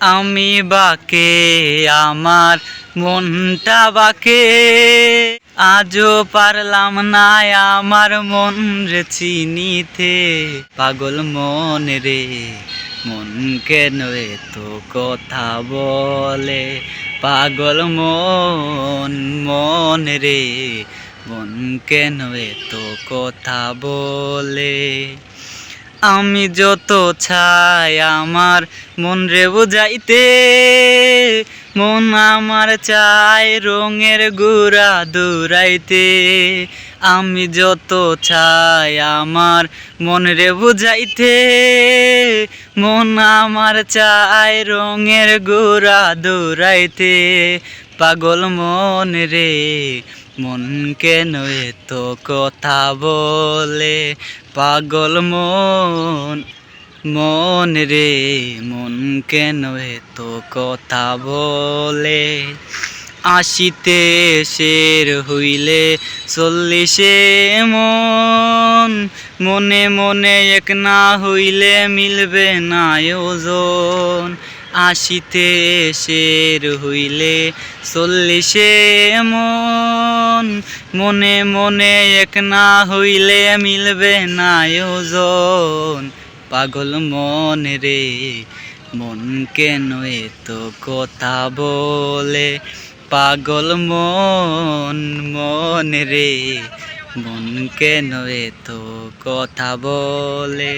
আমি বাকে, আমার মনটা বাকে। আজও পারলাম না আমার মন রে চিনিতে। পাগল মন রে, মন কেন তো কথা বলে? পাগল মন মন রে, মন কেন তো কথা বলে? আমি যত চাই আমার মন রে বুঝাইতে, মন আমার চাই রঙের গুড়া দূরাইতে। আমি যত চাই আমার মন রে বুঝাইতে, মন আমার চাই রঙের গুড়া দূরাইতে। পাগল মন রে মন কেন এত কথা বলে পাগল মন। মন রে মন কেন এত কথা বলে। আশিতে শের হইলে চল্লিশে মন। মনে মনে এক না হইলে মিলবে না ওজন আশিতে শের হইলে চল্লিশে মন। মনে মনে এক না হইলে মিলবে না ওজন। পাগল মন রে, মন কেন এত কথা বলে? পাগল মন মন রে, মন কেন এত কথা বলে?